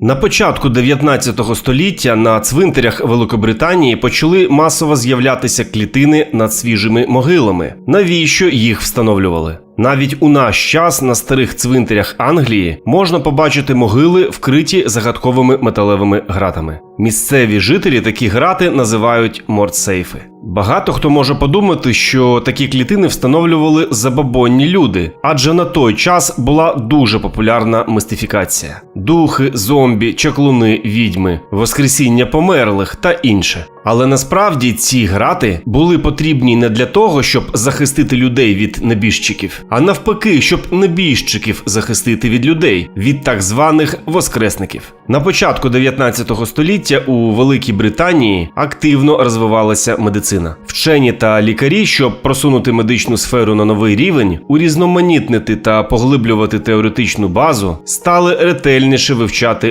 На початку 19 століття на цвинтарях Великобританії почали масово з'являтися клітини над свіжими могилами. Навіщо їх встановлювали? Навіть у наш час на старих цвинтарях Англії можна побачити могили, вкриті загадковими металевими гратами. Місцеві жителі такі грати називають мордсейфи. Багато хто може подумати, що такі клітини встановлювали забобонні люди, адже на той час була дуже популярна мистифікація: духи, зомбі, чаклуни, відьми, воскресіння померлих та інше. Але насправді ці грати були потрібні не для того, щоб захистити людей від небіжчиків, а навпаки, щоб небіжчиків захистити від людей, від так званих воскресників. На початку 19 століття у Великій Британії активно розвивалася медицина. Вчені та лікарі, щоб просунути медичну сферу на новий рівень, урізноманітнити та поглиблювати теоретичну базу, стали ретельніше вивчати